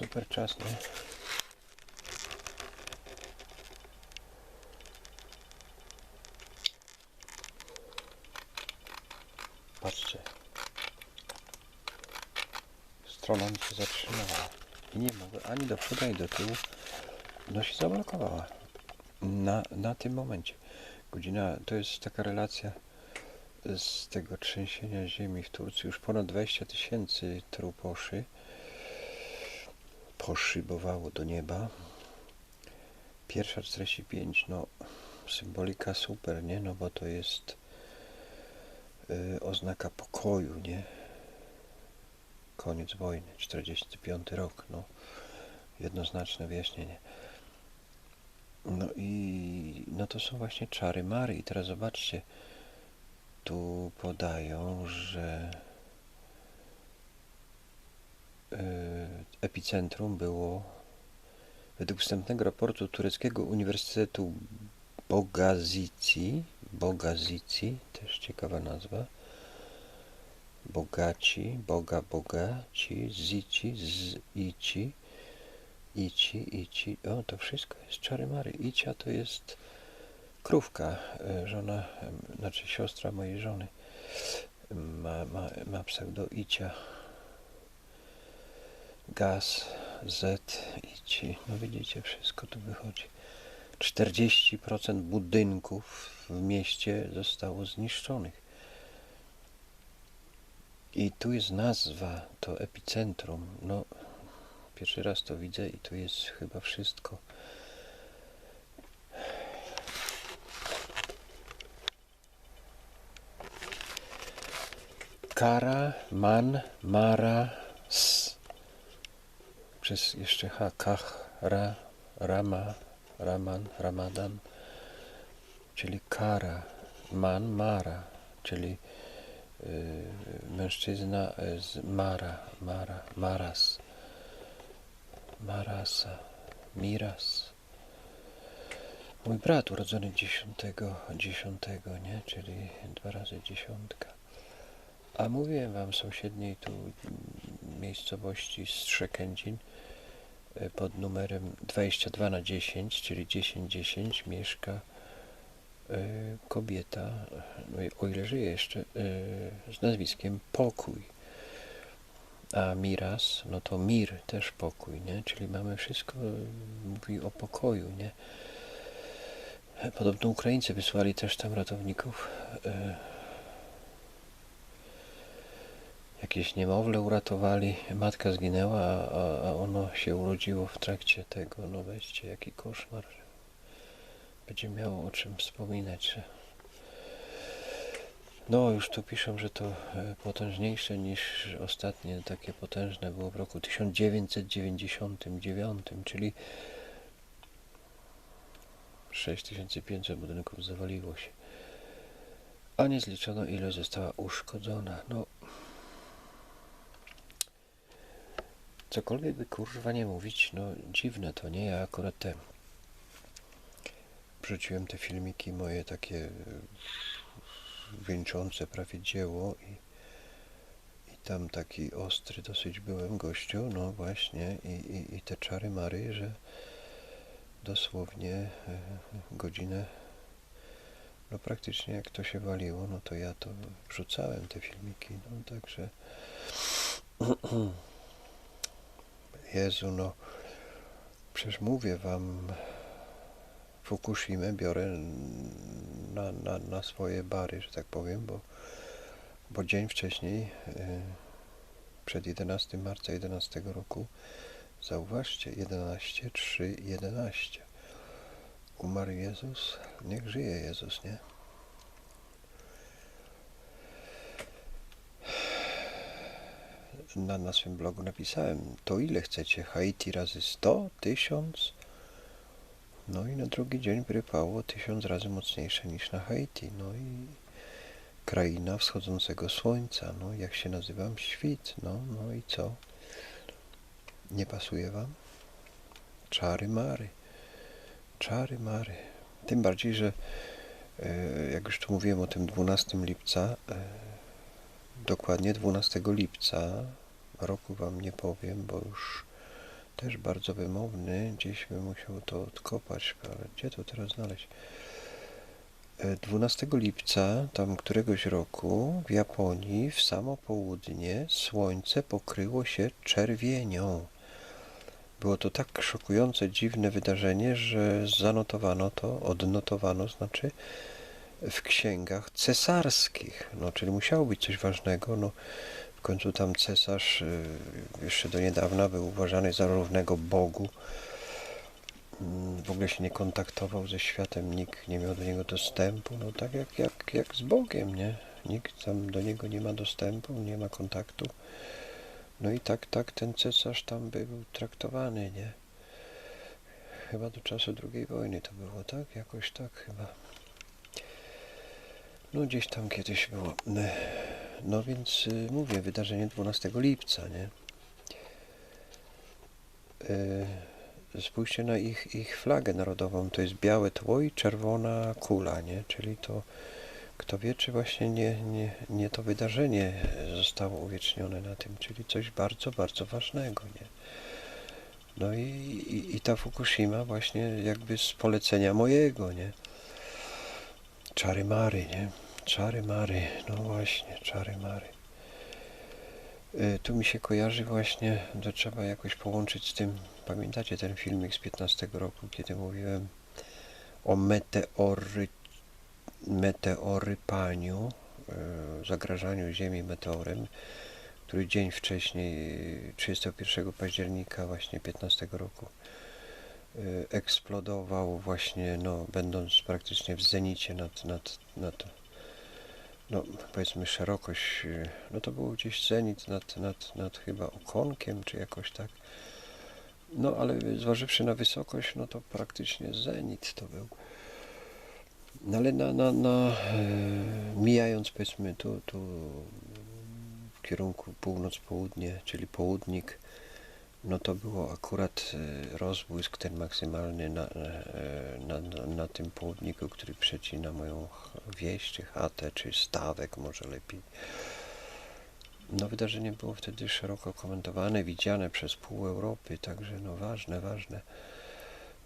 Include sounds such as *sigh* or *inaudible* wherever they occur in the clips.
super czas, nie? Patrzcie. Strona mi się zatrzymała. I nie mogę ani do przodu, ani do tyłu. No się zablokowała. Na, na tym momencie. Godzina, to jest taka relacja z tego trzęsienia ziemi w Turcji. Już ponad 20 tysięcy truposzy poszybowało do nieba. Pierwsza 45, no symbolika super, nie? No bo to jest y, oznaka pokoju, nie? Koniec wojny, 45 rok, no jednoznaczne wyjaśnienie. No i no to są właśnie czary Mary. I teraz zobaczcie, tu podają, że epicentrum było według wstępnego raportu tureckiego Uniwersytetu Bogazici, Bogazici, też ciekawa nazwa, Bogaci, Boga, Bogaci, Zici, z Ici, Ici, o to wszystko jest czary Mary. Icia to jest krówka, e, żona, znaczy siostra mojej żony ma, ma, ma pseudo Icia. Gaz, Z, Ici, no widzicie, wszystko tu wychodzi. 40% budynków w mieście zostało zniszczonych. I tu jest nazwa, to epicentrum. No, pierwszy raz to widzę i tu jest chyba wszystko. Kara, man, mara. Przez jeszcze H, ra, rama, raman, ramadan. Czyli kara, man, mara, czyli y, mężczyzna z mara, mara, maras, marasa, miras. Mój brat urodzony dziesiątego, dziesiątego, nie? Czyli dwa razy dziesiątka. A mówiłem wam sąsiedniej tu miejscowości Strzekędzin e, pod numerem 22 na 10, czyli 1010 mieszka e, kobieta, no o ile żyje jeszcze, e, z nazwiskiem Pokój. A Miras, no to Mir też pokój, nie? Czyli mamy wszystko, mówi o pokoju, nie? Podobno Ukraińcy wysłali też tam ratowników. e, Jakieś niemowlę uratowali, matka zginęła, a, a, ono się urodziło w trakcie tego. No weźcie, jaki koszmar. Będzie miało o czym wspominać. No, już tu piszą, że to e, potężniejsze niż ostatnie takie potężne było w roku 1999, czyli 6500 budynków zawaliło się. A nie zliczono ile została uszkodzona. No, cokolwiek by kurwa nie mówić, no dziwne to nie, ja akurat te wrzuciłem te filmiki moje takie e, wieńczące prawie dzieło i, i tam taki ostry dosyć byłem gościu, no właśnie i, i, i te czary Mary, że dosłownie e, godzinę no praktycznie jak to się waliło, no to ja to wrzucałem te filmiki, no także *clears throat* Jezu, no przecież mówię wam, Fukushimę biorę na, na, na swoje bary, że tak powiem, bo, bo dzień wcześniej, y, przed 11 marca 11 roku, zauważcie, 11, 3, 11. Umarł Jezus, niech żyje Jezus, nie? Na, na blogu napisałem, to ile chcecie? Haiti razy 100, 1000? No i na drugi dzień wyrypało tysiąc razy mocniejsze niż na Haiti. No i kraina wschodzącego słońca. No jak się nazywam? Świt. No, no i co? Nie pasuje wam? Czary Mary. Czary Mary. Tym bardziej, że e, jak już tu mówiłem o tym 12 lipca, e, dokładnie 12 lipca roku wam nie powiem, bo już też bardzo wymowny. Gdzieś bym musiał to odkopać, ale gdzie to teraz znaleźć? E, 12 lipca, tam któregoś roku, w Japonii, w samo południe, słońce pokryło się czerwienią. Było to tak szokujące, dziwne wydarzenie, że zanotowano to, odnotowano, znaczy, w księgach cesarskich. No, czyli musiało być coś ważnego. No, w końcu tam cesarz y, jeszcze do niedawna był uważany za równego Bogu. Mm, W ogóle się nie kontaktował ze światem, nikt nie miał do niego dostępu. No tak jak, jak, jak z Bogiem, nie? Nikt tam do niego nie ma dostępu, nie ma kontaktu. No i tak, tak ten cesarz tam był traktowany, nie? Chyba do czasu II wojny to było, tak? Jakoś tak chyba. No gdzieś tam kiedyś było. No więc y, mówię, wydarzenie 12 lipca, nie? Y, spójrzcie na ich, ich flagę narodową. To jest białe tło i czerwona kula, nie? Czyli to, kto wie, czy właśnie nie, nie, nie to wydarzenie zostało uwiecznione na tym, czyli coś bardzo, bardzo ważnego, nie? No i, i, i ta Fukushima właśnie jakby z polecenia mojego, nie? Czary Mary, nie? Czary Mary, no właśnie, czary Mary. Y, Tu mi się kojarzy właśnie, to trzeba jakoś połączyć z tym, pamiętacie ten filmik z 15 roku, kiedy mówiłem o meteory, meteorypaniu, y, zagrażaniu Ziemi meteorem, który dzień wcześniej, 31 października właśnie 15 roku, eksplodował właśnie, no, będąc praktycznie w zenicie nad, nad, nad no, powiedzmy szerokość, y, no to było gdzieś zenit nad, nad, nad chyba okonkiem, czy jakoś tak. No, ale zważywszy na wysokość, no to praktycznie zenit to był. No, ale na, na, na e, mijając powiedzmy tu, tu w kierunku północ-południe, czyli południk, no to było akurat e, rozbłysk ten maksymalny na, e, na, na, na tym południku, który przecina moją wieś, czy chatę, czy stawek może lepiej. No wydarzenie było wtedy szeroko komentowane, widziane przez pół Europy, także no ważne, ważne.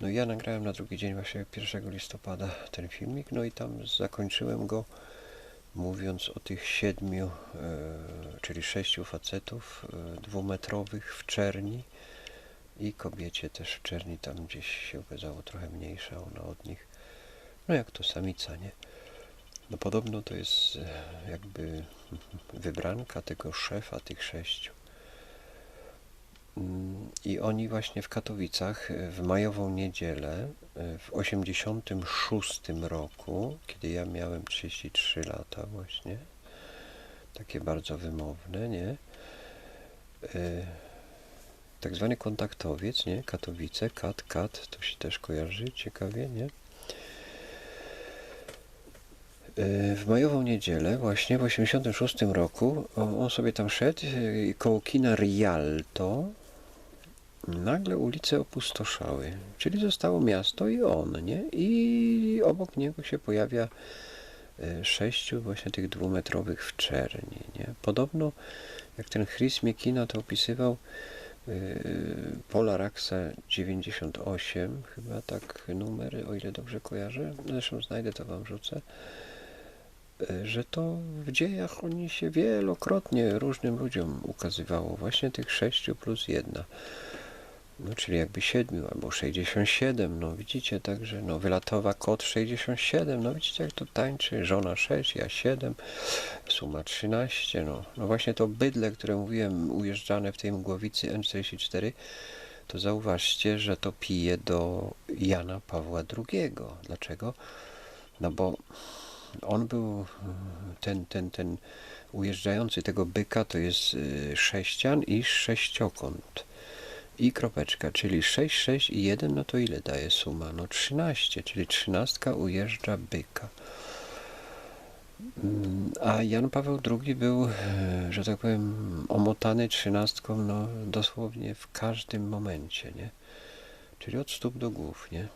No ja nagrałem na drugi dzień właśnie 1 listopada ten filmik, no i tam zakończyłem go mówiąc o tych siedmiu, e, czyli sześciu facetów e, dwumetrowych w czerni i kobiecie też w czerni, tam gdzieś się okazało trochę mniejsza ona od nich. No jak to samica, nie? No podobno to jest e, jakby *laughs* wybranka tego szefa tych sześciu. I oni właśnie w Katowicach e, w majową niedzielę e, w 86 roku, kiedy ja miałem 33 lata właśnie, takie bardzo wymowne, nie? E, Tak zwany kontaktowiec, nie? Katowice, kat, kat, to się też kojarzy ciekawie, nie? W majową niedzielę, właśnie w 86 roku, on sobie tam szedł koło kina Rialto. Nagle ulice opustoszały, czyli zostało miasto i on, nie? I obok niego się pojawia e, sześciu właśnie tych dwumetrowych w czerni, nie? Podobno, jak ten Chris Miekina to opisywał, e, Polaraxa 98, chyba tak numery, o ile dobrze kojarzę, zresztą znajdę to wam rzucę, e, że to w dziejach oni się wielokrotnie różnym ludziom ukazywało, właśnie tych sześciu plus jedna. No, czyli jakby siedmiu albo 67, no widzicie, także no wylatowa kot 67, no widzicie jak to tańczy, żona 6, ja 7, suma 13, no. No właśnie to bydle, które mówiłem, ujeżdżane w tej mgłowicy N44, to zauważcie, że to pije do Jana Pawła II. Dlaczego? No bo on był ten, ten, ten ujeżdżający tego byka to jest y, sześcian i sześciokąt i kropeczka, czyli 6, 6 i 1, no to ile daje suma? No 13, czyli trzynastka ujeżdża byka. Mm, A Jan Paweł II był, e, że tak powiem, omotany trzynastką, no dosłownie w każdym momencie, nie? Czyli od stóp do głów, nie?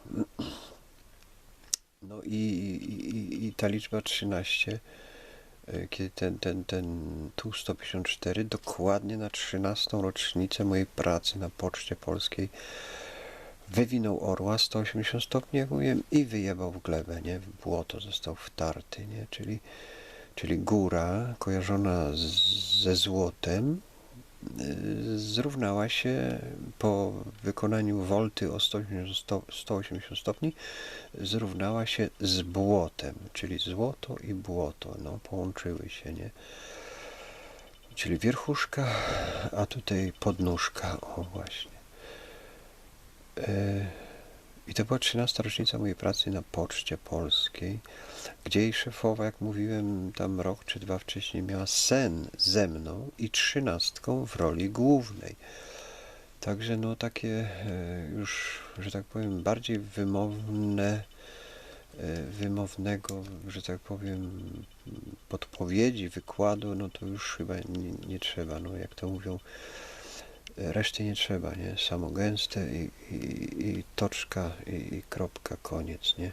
No i, i, i- ta liczba 13 y, kiedy ten, ten, ten Tu-154 dokładnie na 13. rocznicę mojej pracy na Poczcie Polskiej wywinął orła 180 stopni, jak mówiłem, i wyjebał w glebę, nie? W błoto został wtarty, nie? Czyli, czyli góra kojarzona z, ze złotem zrównała się po wykonaniu wolty o 180, sto, 180 stopni zrównała się z błotem, czyli złoto i błoto, no, połączyły się, nie? Czyli wierchuszka, a tutaj podnóżka, o właśnie. E, I to była 13 rocznica mojej pracy na Poczcie Polskiej, gdzie jej szefowa, jak mówiłem tam rok czy dwa wcześniej, miała sen ze mną i trzynastką w roli głównej. Także no takie e, już, że tak powiem, bardziej wymowne, e, wymownego, że tak powiem, podpowiedzi, wykładu, no to już chyba nie, nie trzeba, no jak to mówią, e, reszty nie trzeba, nie? Samo gęste i, i, i toczka i, i kropka, koniec, nie?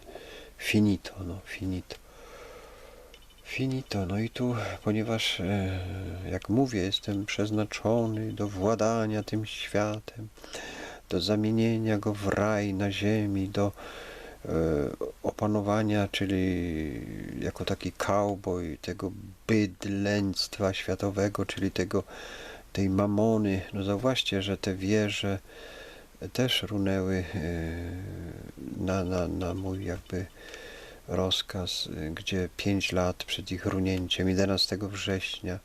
Finito, no, finito. Finito, no i tu, ponieważ, e, jak mówię, jestem przeznaczony do władania tym światem, do zamienienia go w raj na ziemi, do e, opanowania, czyli jako taki cowboy tego bydlęctwa światowego, czyli tego, tej mamony. No zauważcie, że te wieże też runęły e, na, na, na mój jakby rozkaz, gdzie 5 lat przed ich runięciem, 11 września,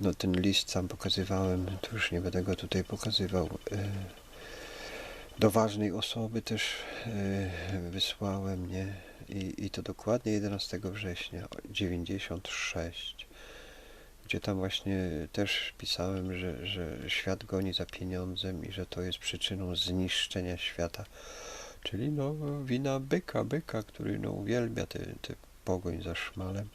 no ten list sam pokazywałem, to już nie będę go tutaj pokazywał. y, Do ważnej osoby też y, wysłałem, nie? I, I to dokładnie 11 września 96, gdzie tam właśnie też pisałem, że, że świat goni za pieniądzem i że to jest przyczyną zniszczenia świata. Czyli no wina byka, byka, który no uwielbia tę pogoń za szmalem.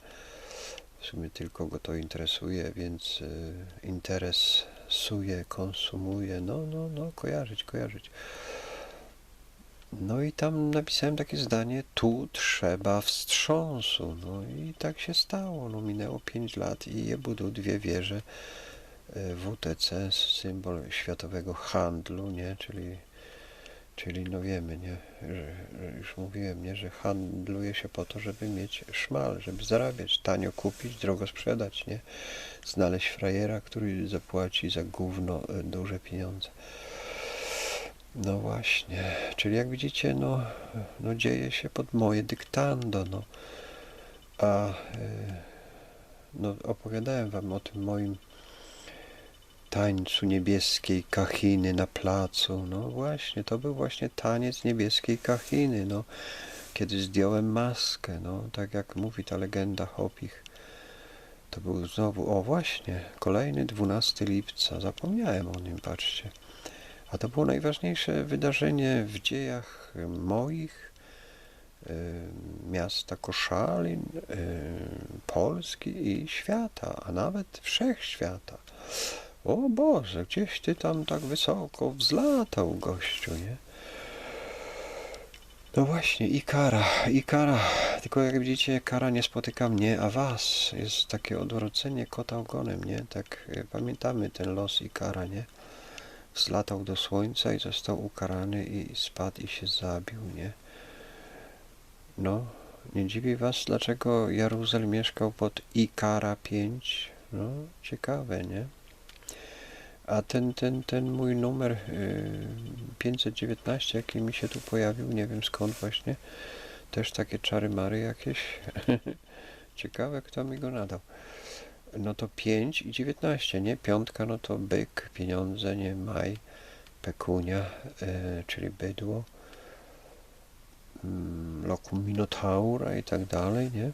W sumie tylko go to interesuje, więc y, interesuje, konsumuje. No, no, no, kojarzyć, kojarzyć. No i tam napisałem takie zdanie, tu trzeba wstrząsu. No i tak się stało. No minęło 5 lat i je budą dwie wieże. y, WTC, symbol światowego handlu, nie? Czyli Czyli no wiemy, nie, że, że już mówiłem, nie, że handluje się po to, żeby mieć szmal, żeby zarabiać, tanio kupić, drogo sprzedać, nie? Znaleźć frajera, który zapłaci za gówno e, duże pieniądze. No właśnie, czyli jak widzicie, no, no dzieje się pod moje dyktando, no. A e, no, opowiadałem wam o tym moim tańcu niebieskiej kachiny na placu. No właśnie, to był właśnie taniec niebieskiej kachiny, no. Kiedy zdjąłem maskę, no, tak jak mówi ta legenda Hopich. To był znowu, o właśnie, kolejny 12 lipca, zapomniałem o nim, patrzcie. A to było najważniejsze wydarzenie w dziejach moich, y, miasta Koszalin, y, Polski i świata, a nawet wszechświata. O Boże, gdzieś ty tam tak wysoko wzlatał, gościu, nie? No właśnie, i kara, i kara. Tylko jak widzicie, kara nie spotyka mnie, a was. Jest takie odwrócenie kota ogonem, nie? Tak e, pamiętamy ten los i kara, nie? Wzlatał do słońca i został ukarany i spadł i się zabił, nie? No, nie dziwi was, dlaczego Jaruzel mieszkał pod Ikara 5? No, ciekawe, nie? A ten, ten, ten mój numer y, 519, jaki mi się tu pojawił, nie wiem skąd właśnie, też takie czary mary jakieś. *laughs* Ciekawe, kto mi go nadał. No to 5 i 19, nie? Piątka, no to byk, pieniądze, nie? Maj, pekunia, y, czyli bydło, mm, lokum minotaura i tak dalej, nie?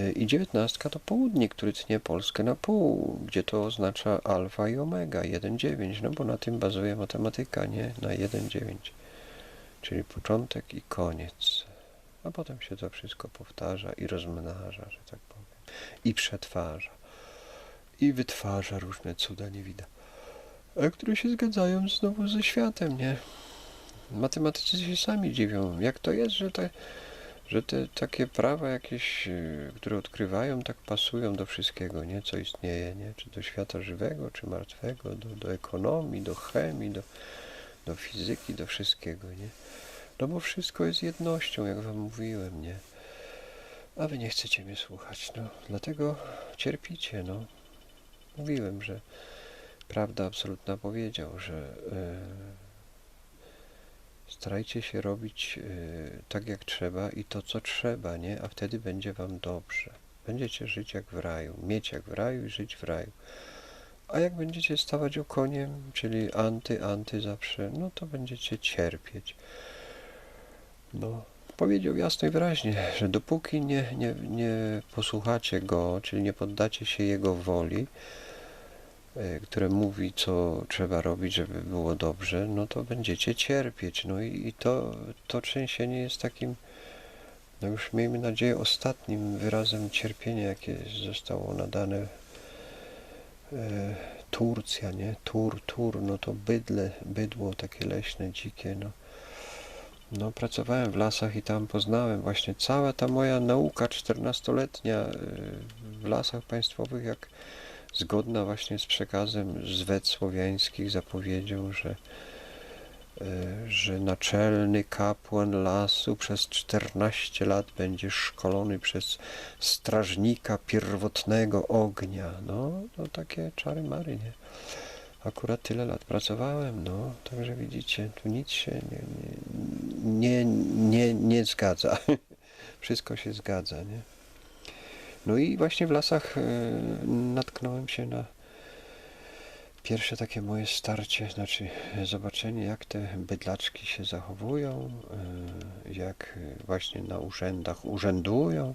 Y, I dziewiętnastka to południk, który tnie Polskę na pół, gdzie to oznacza alfa i omega, 1,9, no bo na tym bazuje matematyka, nie? Na 1,9, czyli początek i koniec. A potem się to wszystko powtarza i rozmnaża, że tak powiem. I przetwarza. I wytwarza różne cuda nie widać. A które się zgadzają znowu ze światem, nie? Matematycy się sami dziwią, jak to jest, że te że te takie prawa jakieś, y, które odkrywają, tak pasują do wszystkiego, nie? Co istnieje, nie? Czy do świata żywego, czy martwego, do, do ekonomii, do chemii, do, do fizyki, do wszystkiego, nie? No bo wszystko jest jednością, jak wam mówiłem, nie? A wy nie chcecie mnie słuchać, no. Dlatego cierpicie, no. Mówiłem, że prawda absolutna powiedział, że e, starajcie się robić e, tak jak trzeba i to co trzeba, nie? A wtedy będzie wam dobrze. Będziecie żyć jak w raju, mieć jak w raju i żyć w raju. A jak będziecie stawać okoniem, czyli anty, anty zawsze, no to będziecie cierpieć. No, powiedział jasno i wyraźnie, że dopóki nie, nie, nie posłuchacie go, czyli nie poddacie się jego woli, e, które mówi, co trzeba robić, żeby było dobrze, no to będziecie cierpieć. No i, i to, to trzęsienie jest takim, no już miejmy nadzieję, ostatnim wyrazem cierpienia, jakie zostało nadane e, Turcja, nie? Tur, tur, no to bydle, bydło takie leśne, dzikie, no. No, pracowałem w lasach i tam poznałem właśnie cała ta moja nauka czternastoletnia y, w lasach państwowych, jak zgodna właśnie z przekazem z wet słowiańskich zapowiedzią, że, y, że naczelny kapłan lasu przez 14 lat będzie szkolony przez strażnika pierwotnego ognia. No, no takie czary mary, nie? Akurat tyle lat pracowałem, no, także widzicie, tu nic się nie, nie, nie, nie, zgadza. *laughs* Wszystko się zgadza, nie? No i właśnie w lasach e, natknąłem się na pierwsze takie moje starcie, znaczy zobaczenie jak te bydlaczki się zachowują, e, jak właśnie na urzędach urzędują,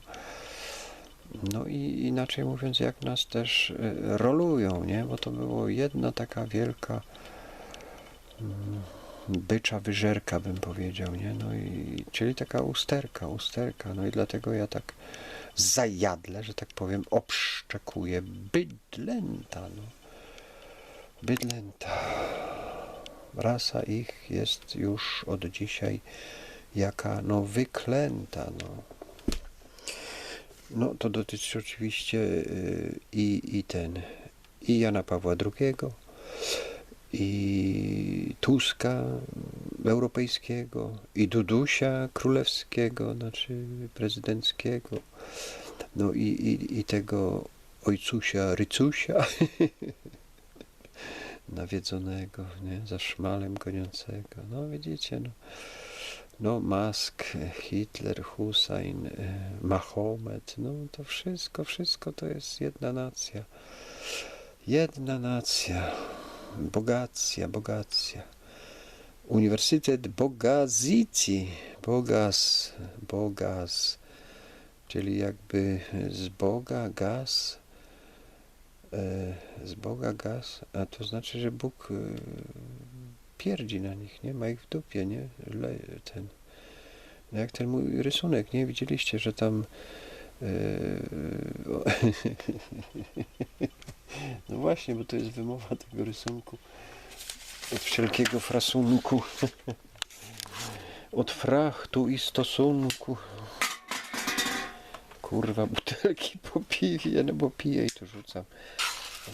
no i inaczej mówiąc, jak nas też y, rolują, nie? Bo to było jedna taka wielka mm, bycza wyżerka, bym powiedział, nie? No i, czyli taka usterka, usterka. No i dlatego ja tak zajadle, że tak powiem, obszczekuję bydlęta, no. Bydlęta. Rasa ich jest już od dzisiaj jaka, no, wyklęta, no. No to dotyczy oczywiście y, i, i ten, i Jana Pawła II, i Tuska europejskiego, i Dudusia królewskiego, znaczy prezydenckiego, no i, i, i tego ojcusia Rycusia, *laughs* nawiedzonego, nie, za szmalem goniącego. No widzicie, no no Musk, Hitler, Hussein, e, Mahomet, no to wszystko, wszystko to jest jedna nacja. Jedna nacja. Bogacja, bogacja. Uniwersytet Bogazici, Bogas, Bogas, czyli jakby z Boga gaz, e, z Boga gaz, a to znaczy, że Bóg e, pierdzi na nich, nie? Ma ich w dupie, nie? Le, ten, no jak ten mój rysunek, nie? Widzieliście, że tam yy, *laughs* no właśnie, bo to jest wymowa tego rysunku od wszelkiego frasunku od frachtu i stosunku kurwa, butelki po piwie, no bo piję i to rzucam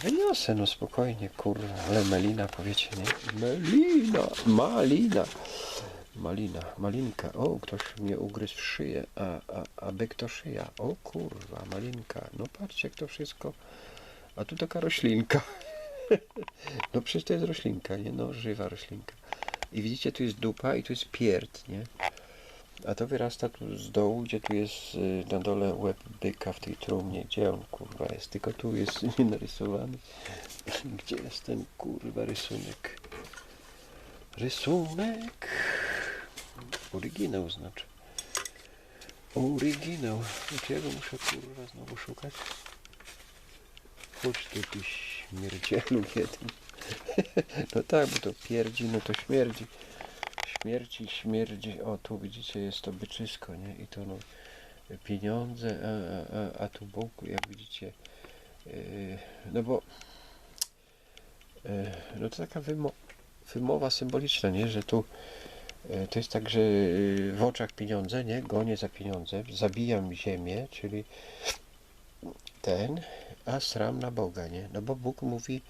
Wyniosę, no spokojnie, kurwa, ale melina powiecie, nie? Melina, malina, malina, malinka. O, ktoś mnie ugryzł w szyję, a, a, a byk to szyja. O kurwa, malinka. No patrzcie, jak to wszystko. A tu taka roślinka. *laughs* No przecież to jest roślinka, nie? No, żywa roślinka. I widzicie, tu jest dupa i tu jest pierd, nie? A to wyrasta tu z dołu, gdzie tu jest y, na dole łeb byka w tej trumnie. Gdzie on kurwa jest? Tylko tu jest *laughs* nie narysowany. *laughs* Gdzie jest ten kurwa rysunek? Rysunek! Oryginał znaczy. Oryginał. Jakiego muszę kurwa znowu szukać? Chodź tu ty śmierdzielu *laughs* jeden. No tak, bo to pierdzi, no to śmierdzi śmierci, śmierdzi. O, tu widzicie, jest to byczysko, nie? I to no, pieniądze, a, a, a tu Bóg, jak widzicie, yy, no bo yy, no to taka wymo wymowa symboliczna, nie? Że tu E, To jest tak, że y, w oczach pieniądze, nie? Gonię za pieniądze, zabijam ziemię, czyli ten, a sram na Boga, nie? No bo Bóg mówi,